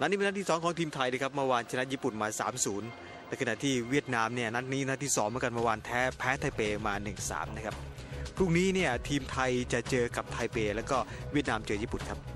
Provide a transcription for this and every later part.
นัดนี้เป็นนัดที่ 2 ของทีมไทยนะครับเมื่อวานชนะญี่ปุ่นมา 3-0 ในขณะที่เวียดนามเนี่ยนัดนี้นัดที่2เหมือนกันเมื่อวานแท้แพ้ไทเปมา 1-3 นะครับ พรุ่งนี้เนี่ยทีมไทยจะเจอกับไทเป แล้วก็เวียดนามเจอญี่ปุ่นครับ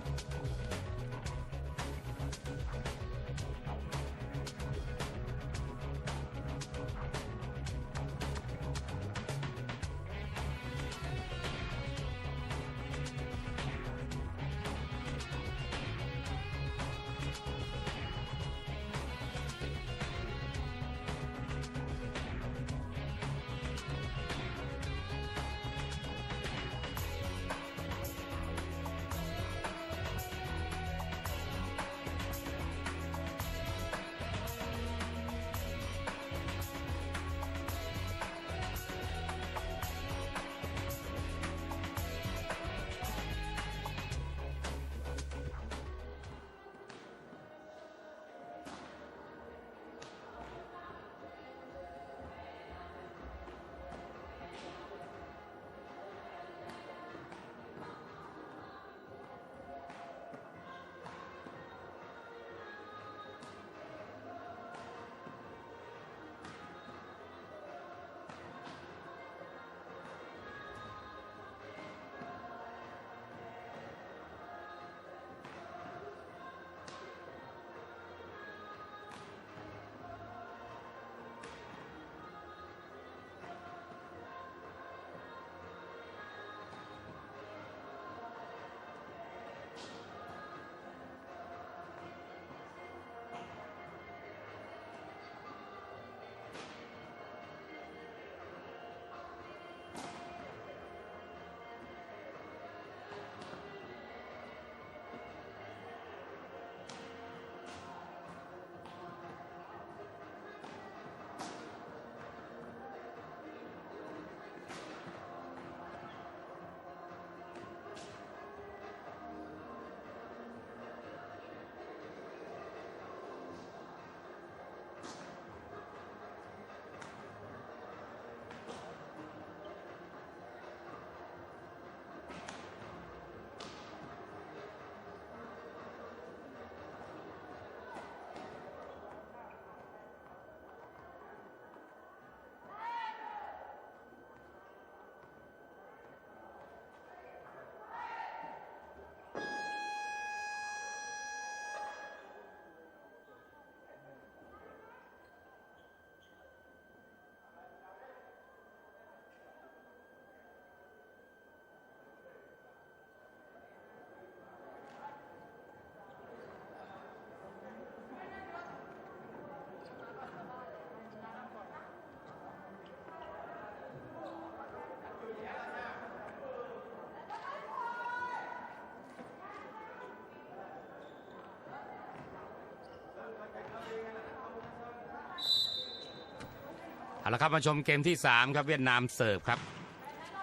ละครับมาชมเกมที่ 3 ครับเวียดนามเสิร์ฟครับ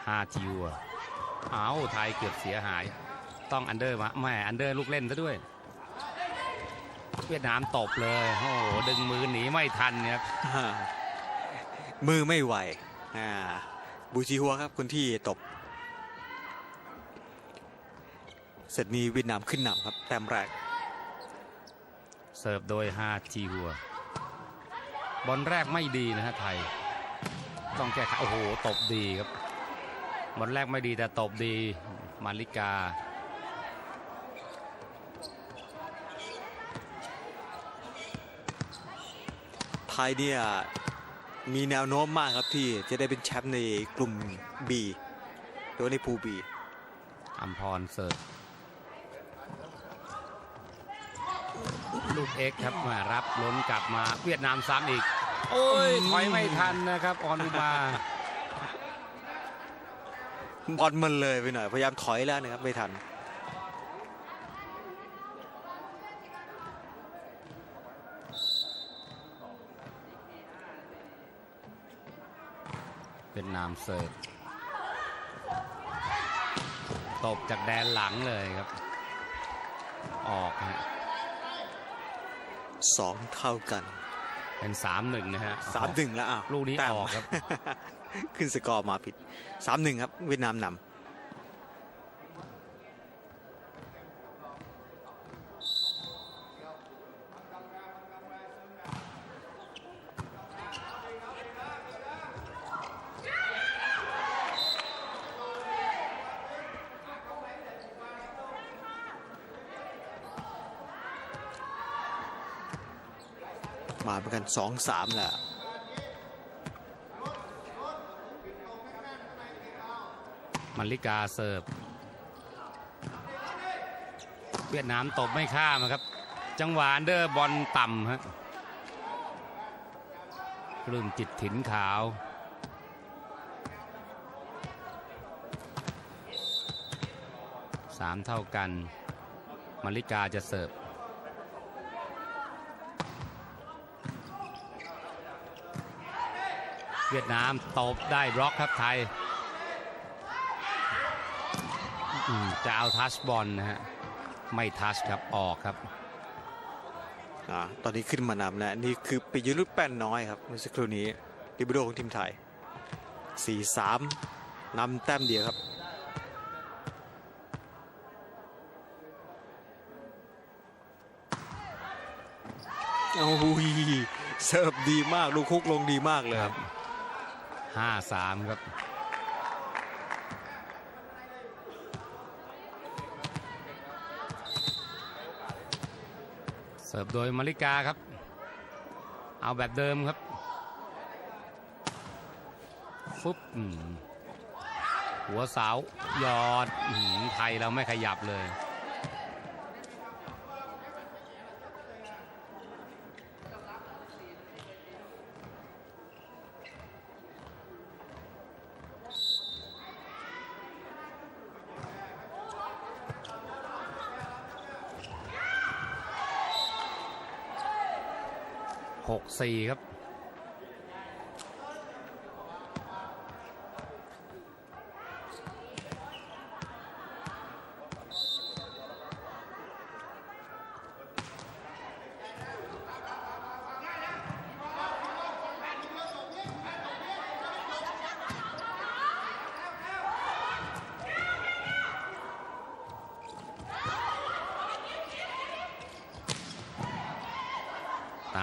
ฮาทิวเอาไทยเกือบเสียหาย ต้องอันเดอร์มาแม่อันเดอร์ลูกเล่นซะด้วย เวียดนามตบเลยโอ้โหดึงมือหนีไม่ทันเนี่ยครับอ่ามือไม่ไหวอ่าบูจิฮัวครับคนที่ตบ เสร็จนี้เวียดนามขึ้นนำครับแต้มแรก เสิร์ฟโดยฮาทิว บอลแรกไม่ดีนะฮะไทย ต้องแก้ไขโอ้โหตบดีครับบอลแรกไม่ดีแต่ตบดีมาริกาไทยเนี่ยมีแนวโน้มมากครับที่จะได้เป็นแชมป์ในกลุ่ม B หรือว่าในภู B อัมพรเสิร์ฟ ลูกเอ็กซ์ครับมารับล้นกลับมาเวียดนามซ้ำอีก โอ้ยอืมถอยไม่ทันนะครับออนอุมาบอลมันเลยไปหน่อยพยายามถอยแล้วนะครับไม่ทันเวียดนามเสิร์ฟตบจากแดนหลังเลยครับ ออกฮะ สองเท่ากัน เป็นสามหนึ่งนะฮะสามหนึ่งแล้วอ้าวลูกนี้แต้มออกครับ ขึ้นสกอร์มาผิดสามหนึ่งครับ เวียดนามนำ มาเหมือนกันสองสามแหละมาริกาเสิร์ฟเวียดนามตบไม่ข้ามครับ จังหวะอันเดอร์บอลต่ำฮะปลื้มจิตถิ่นขาว สามเท่ากันมาริกาจะเสิร์ฟ เวียดนามตบได้บล็อกครับไทยจะเอาทัชบอลนะฮะไม่ทัชครับออกครับอ่าตอนนี้ขึ้นมานำแล้วนี่คือปิยรุตแป้นน้อยครับเมื่อสักครู่นี้ลิบโรของทีมไทย 4-3นำแต้มเดียวครับโอ้ยเสิร์ฟดีมาก ลูกคุกลงดีมากเลยครับ ห้าสามครับเสิร์ฟโดยมาริกาครับ เอาแบบเดิมครับฟุบหัวเสาหยอดอไทยเราไม่ขยับเลย หกสี่ครับ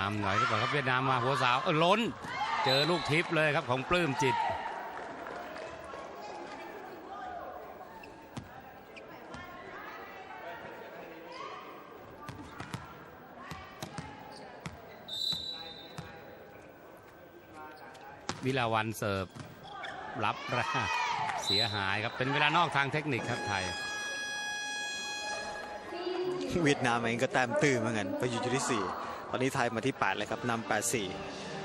ามหน่อยดีกว่าครับเวียดนามมาหัวสาวเออล้น เจอลูกทิปเลยครับของปลื้มจิต วิลาวันเสิร์ฟรับระเสียหายครับเป็นเวลานอกทางเทคนิคครับไทยเวียดนามเองก็แต้มตื้อเหมือนกันไปอยู่จุดที่4 ตอนนี้ไทยมาที่ 8 เลยครับนำ8-4